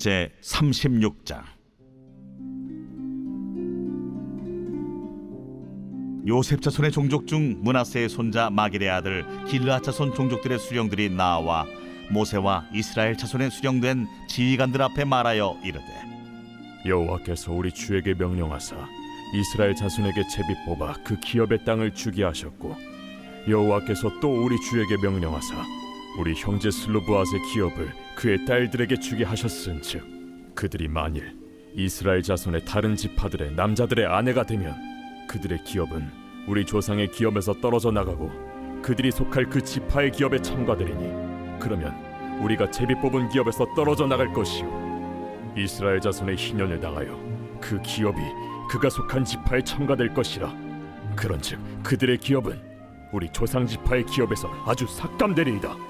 제 36장. 요셉 자손의 종족 중 문하세의 손자 마길의 아들 길르앗 자손 종족들의 수령들이 나와 모세와 이스라엘 자손의 수령된 지휘관들 앞에 말하여 이르되 여호와께서 우리 주에게 명령하사 이스라엘 자손에게 제비 뽑아 그 기업의 땅을 주게 하셨고 여호와께서 또 우리 주에게 명령하사 우리 형제 슬로브앗의 기업을 그의 딸들에게 주게 하셨은즉 그들이 만일 이스라엘 자손의 다른 지파들의 남자들의 아내가 되면 그들의 기업은 우리 조상의 기업에서 떨어져 나가고 그들이 속할 그 지파의 기업에 참가되리니 그러면 우리가 제비 뽑은 기업에서 떨어져 나갈 것이요. 이스라엘 자손의 희년을 당하여 그 기업이 그가 속한 지파에 참가될 것이라. 그런즉 그들의 기업은 우리 조상 지파의 기업에서 아주 삭감되리이다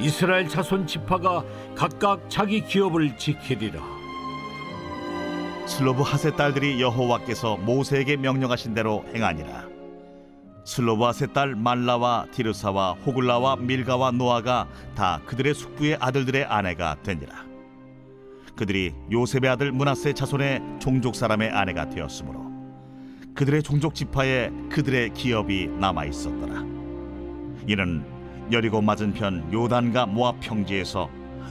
이스라엘 자손 지파가 각각 자기 기업을 지키리라. 슬로브 핫의 딸들이 여호와께서 모세에게 명령하신 대로 행하니라. 슬로브 핫의 딸 말라와 디르사와 호글라와 밀가와 노아가 다 그들의 숙부의 아들들의 아내가 되니라. 그들이 요셉의 아들 문하세 자손의 종족 사람의 아내가 되었으므로 그들의 종족 지파에 그들의 기업이 남아 있었더라. 이는 여리고 맞은편 요단과 모압 평지에서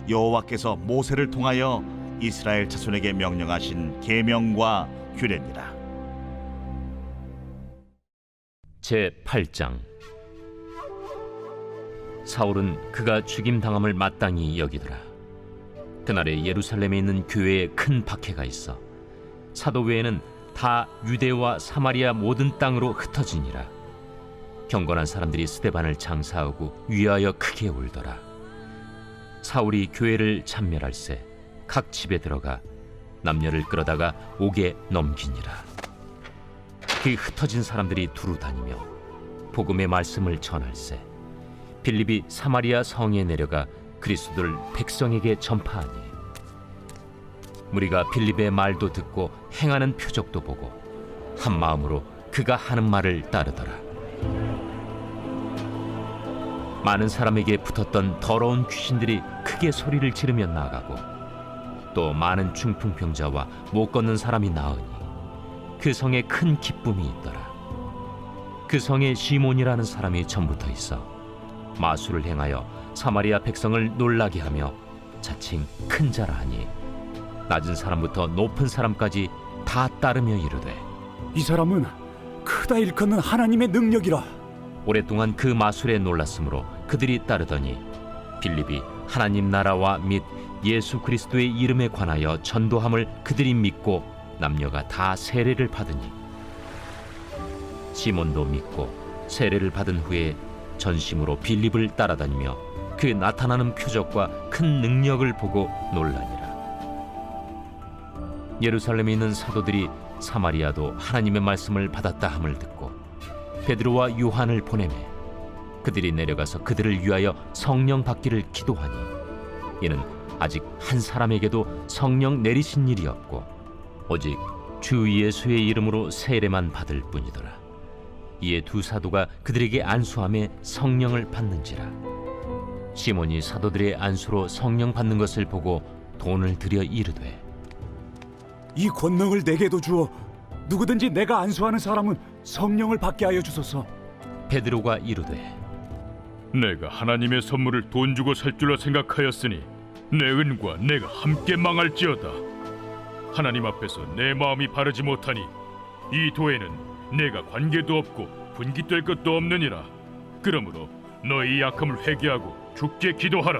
여호와께서 모세를 통하여 이스라엘 자손에게 명령하신 계명과 규례니라. 제 8장 사울은 그가 죽임 당함을 마땅히 여기더라. 그날에 예루살렘에 있는 교회에 큰 박해가 있어 사도 외에는 다 유대와 사마리아 모든 땅으로 흩어지니라. 경건한 사람들이 스데반을 장사하고 위하여 크게 울더라. 사울이 교회를 참멸할세 각 집에 들어가 남녀를 끌어다가 옥에 넘기니라. 그 흩어진 사람들이 두루 다니며 복음의 말씀을 전할세 빌립이 사마리아 성에 내려가 그리스도를 백성에게 전파하니 무리가 빌립의 말도 듣고 행하는 표적도 보고 한 마음으로 그가 하는 말을 따르더라 많은 사람에게 붙었던 더러운 귀신들이 크게 소리를 지르며 나가고 또 많은 중풍병자와 못 걷는 사람이 나으니 그 성에 큰 기쁨이 있더라. 그 성에 시몬이라는 사람이 전부터 있어 마술을 행하여 사마리아 백성을 놀라게 하며 자칭 큰 자라 하니 낮은 사람부터 높은 사람까지 다 따르며 이르되 이 사람은 크다 일컫는 하나님의 능력이라. 오랫동안 그 마술에 놀랐으므로 그들이 따르더니 빌립이 하나님 나라와 및 예수 그리스도의 이름에 관하여 전도함을 그들이 믿고 남녀가 다 세례를 받으니 시몬도 믿고 세례를 받은 후에 전심으로 빌립을 따라다니며 그 나타나는 표적과 큰 능력을 보고 놀라니라. 예루살렘에 있는 사도들이 사마리아도 하나님의 말씀을 받았다 함을 듣고 베드로와 요한을 보내매 그들이 내려가서 그들을 위하여 성령 받기를 기도하니 이는 아직 한 사람에게도 성령 내리신 일이 없고 오직 주 예수의 이름으로 세례만 받을 뿐이더라. 이에 두 사도가 그들에게 안수함에 성령을 받는지라. 시몬이 사도들의 안수로 성령 받는 것을 보고 돈을 들여 이르되 이 권능을 내게도 주어 누구든지 내가 안수하는 사람은 성령을 받게 하여 주소서 베드로가 이르되 내가 하나님의 선물을 돈 주고 살 줄로 생각하였으니 내 은과 내가 함께 망할지어다 하나님 앞에서 내 마음이 바르지 못하니 이 도에는 내가 관계도 없고 분깃될 것도 없느니라. 그러므로 너희 약함을 회개하고 죽게 기도하라.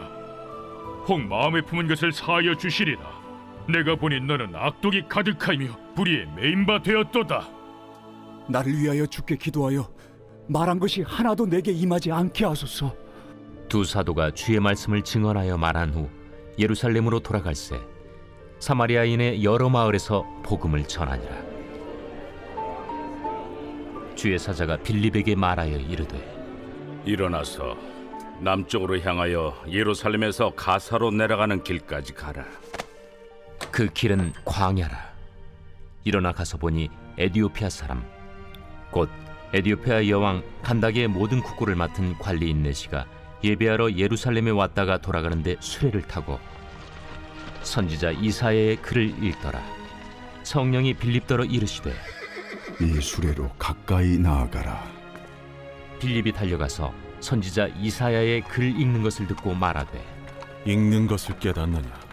혹 마음에 품은 것을 사하여 주시리라. 내가 보니 너는 악독이 가득하며 불의에 메인바 되었도다. 나를 위하여 주께 기도하여 말한 것이 하나도 내게 임하지 않게 하소서. 두 사도가 주의 말씀을 증언하여 말한 후 예루살렘으로 돌아갈새 사마리아인의 여러 마을에서 복음을 전하니라 주의 사자가 빌립에게 말하여 이르되 일어나서 남쪽으로 향하여 예루살렘에서 가사로 내려가는 길까지 가라. 그 길은 광야라 일어나 가서 보니 에디오피아 사람 곧 에디오피아 여왕 간닥의 모든 국고를 맡은 관리인 네시가 예배하러 예루살렘에 왔다가 돌아가는데 수레를 타고 선지자 이사야의 글을 읽더라 성령이 빌립더러 이르시되 이 수레로 가까이 나아가라. 빌립이 달려가서 선지자 이사야의 글 읽는 것을 듣고 말하되 읽는 것을 깨닫느냐?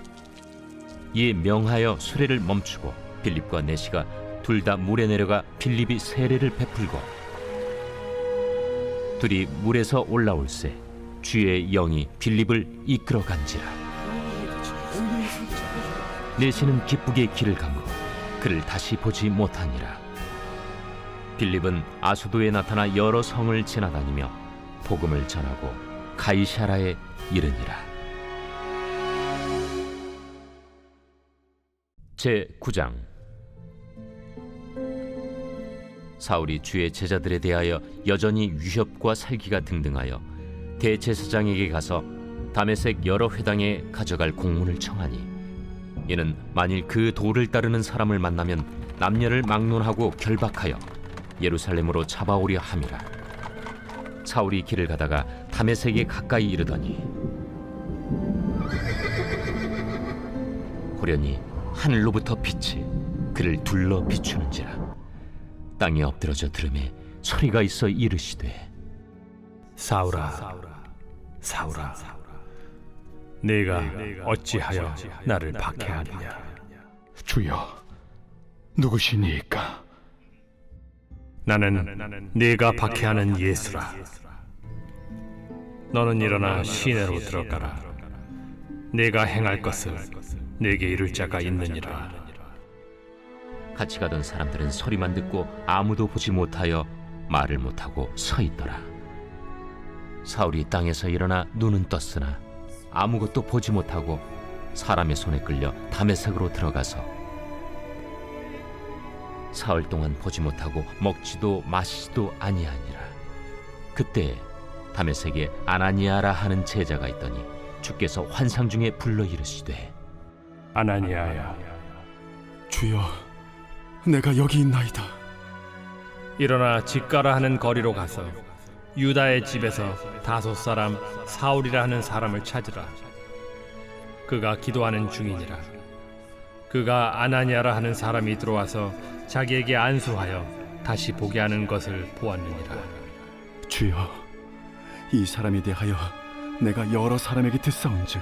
이에 명하여 수레를 멈추고 빌립과 내시가 둘 다 물에 내려가 빌립이 세례를 베풀고 둘이 물에서 올라올새 주의 영이 빌립을 이끌어 간지라. 내시는 기쁘게 길을 간고 그를 다시 보지 못하니라. 빌립은 아수도에 나타나 여러 성을 지나다니며 복음을 전하고 가이샤라에 이르니라 제 9장. 사울이 주의 제자들에 대하여 여전히 위협과 살기가 등등하여 대제사장에게 가서 다메섹 여러 회당에 가져갈 공문을 청하니 이는 만일 그 도를 따르는 사람을 만나면 남녀를 막론하고 결박하여 예루살렘으로 잡아오려 함이라. 사울이 길을 가다가 다메섹에 가까이 이르더니 호련히 하늘로부터 빛이 그를 둘러 비추는지라 땅에 엎드러져 들음에 소리가 있어 이르시되 사울아, 사울아, 네가 어찌하여 나를 박해하느냐? 주여, 누구시니까? 나는 네가 박해하는 예수라. 너는 일어나 시내로 들어가라. 네가 행할 것을 네게 이룰 자가 있느니라. 같이 가던 사람들은 소리만 듣고 아무도 보지 못하여 말을 못하고 서 있더라 사울이 땅에서 일어나 눈은 떴으나 아무것도 보지 못하고 사람의 손에 끌려 담에색으로 들어가서 사흘 동안 보지 못하고 먹지도 마시지도 아니하니라 그때 담에색에 아나니아라 하는 제자가 있더니 주께서 환상 중에 불러 이르시되 아나니아야, 주여, 내가 여기 있나이다. 일어나 집가라 하는 거리로 가서 유다의 집에서 다섯 사람 사울이라 하는 사람을 찾으라. 그가 기도하는 중이니라. 그가 아나니아라 하는 사람이 들어와서 자기에게 안수하여 다시 보게 하는 것을 보았느니라. 주여, 이 사람에 대하여 내가 여러 사람에게 듣사온즉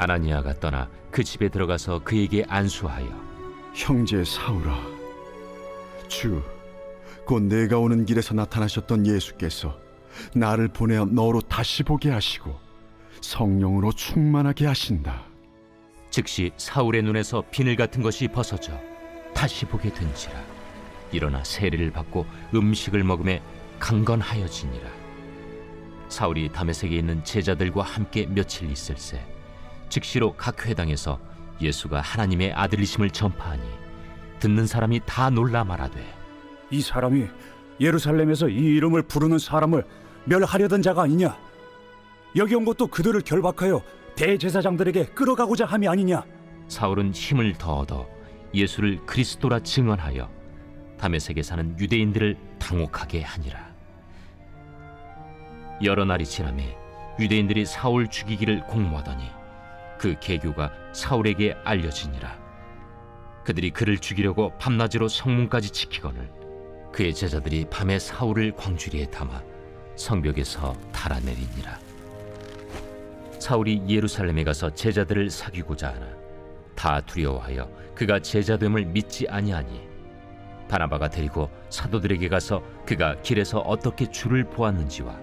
아나니아가 떠나 그 집에 들어가서 그에게 안수하여 형제 사울아 주 곧 내가 오는 길에서 나타나셨던 예수께서 나를 보내어 너로 다시 보게 하시고 성령으로 충만하게 하신다. 즉시 사울의 눈에서 비늘 같은 것이 벗어져 다시 보게 된지라. 일어나 세례를 받고 음식을 먹음에 강건하여지니라. 사울이 다메섹에 있는 제자들과 함께 며칠 있을새 즉시로 각 회당에서 예수가 하나님의 아들이심을 전파하니 듣는 사람이 다 놀라 말하되 이 사람이 예루살렘에서 이 이름을 부르는 사람을 멸하려던 자가 아니냐? 여기 온 것도 그들을 결박하여 대제사장들에게 끌어가고자 함이 아니냐? 사울은 힘을 더 얻어 예수를 그리스도라 증언하여 다메섹에 사는 유대인들을 당혹하게 하니라. 여러 날이 지나매 유대인들이 사울 죽이기를 공모하더니 그 계교가 사울에게 알려지니라. 그들이 그를 죽이려고 밤낮으로 성문까지 지키거늘 그의 제자들이 밤에 사울을 광주리에 담아 성벽에서 달아내리니라. 사울이 예루살렘에 가서 제자들을 사귀고자 하나 다 두려워하여 그가 제자됨을 믿지 아니하니 바나바가 데리고 사도들에게 가서 그가 길에서 어떻게 주를 보았는지와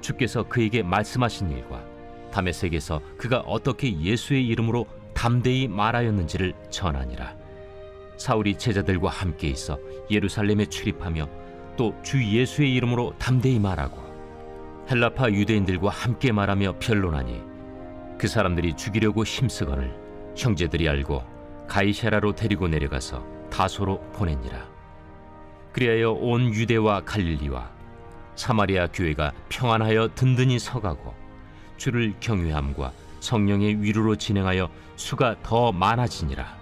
주께서 그에게 말씀하신 일과 다메섹에서 그가 어떻게 예수의 이름으로 담대히 말하였는지를 전하니라 사울이 제자들과 함께 있어 예루살렘에 출입하며 또 주 예수의 이름으로 담대히 말하고 헬라파 유대인들과 함께 말하며 변론하니 그 사람들이 죽이려고 힘쓰거늘 형제들이 알고 가이사라로 데리고 내려가서 다소로 보내니라. 그리하여 온 유대와 갈릴리와 사마리아 교회가 평안하여 든든히 서가고 주를 경외함과 성령의 위로로 진행하여 수가 더 많아지니라.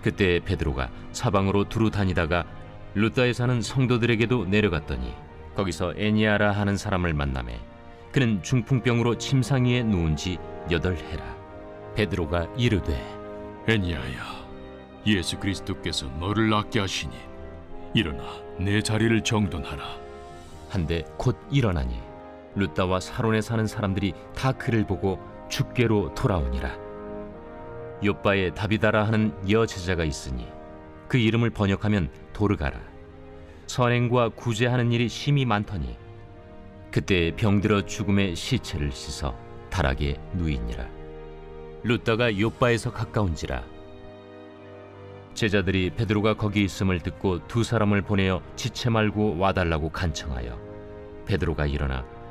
그때 베드로가 사방으로 두루 다니다가 루다에 사는 성도들에게도 내려갔더니 거기서 애니아라 하는 사람을 만남에 그는 중풍병으로 침상 위에 누운 지 여덟 해라. 베드로가 이르되 애니아야, 예수 그리스도께서 너를 낫게 하시니 일어나 내 자리를 정돈하라. 한데 곧 일어나니 루다와 사론에 사는 사람들이 다 그를 보고 죽게로 돌아오니라. 요바에 다비다라 하는 여제자가 있으니 그 이름을 번역하면 도르가라. 선행과 구제하는 일이 심히 많더니 그때 병들어 죽음의 시체를 씻어 다락에 누이니라. 루다가 요바에서 가까운지라 제자들이 베드로가 거기 있음을 듣고 두 사람을 보내어 지체 말고 와달라고 간청하여 베드로가 일어나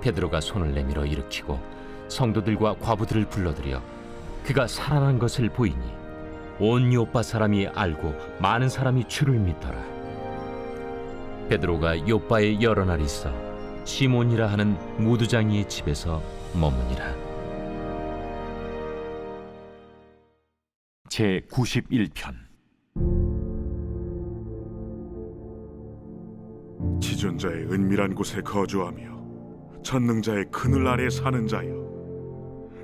베드로가 손을 내밀어 일으키고 성도들과 과부들을 불러들여 그가 살아난 것을 보이니 온 요빠 사람이 알고 많은 사람이 주를 믿더라. 베드로가 요빠에 여러 날 있어 시몬이라 하는 무두장이의 집에서 머무니라. 제 91편. 지존자의 은밀한 곳에 거주하며 전능자의 그늘 아래 사는 자여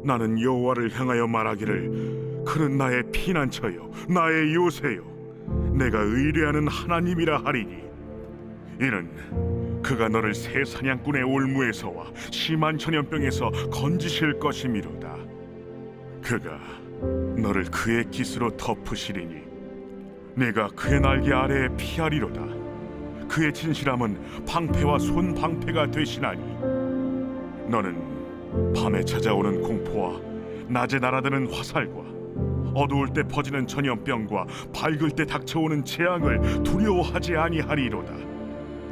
나는 여호와를 향하여 말하기를 그는 나의 피난처요 나의 요새요 내가 의뢰하는 하나님이라 하리니. 이는 그가 너를 새 사냥꾼의 올무에서와 심한 전염병에서 건지실 것이미로다. 그가 너를 그의 깃으로 덮으시리니 내가 그의 날개 아래에 피하리로다. 그의 진실함은 방패와 손 방패가 되시나니 너는 밤에 찾아오는 공포와 낮에 날아드는 화살과 어두울 때 퍼지는 전염병과 밝을 때 닥쳐오는 재앙을 두려워하지 아니하리로다.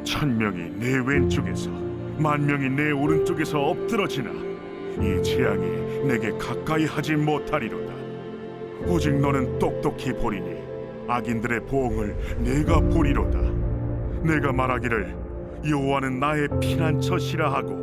천 명이 내 왼쪽에서 만 명이 내 오른쪽에서 엎드러지나 이 재앙이 내게 가까이 하지 못하리로다. 오직 너는 똑똑히 보리니 악인들의 보응을 내가 보리로다. 내가 말하기를 여호와는 나의 피난처시라 하고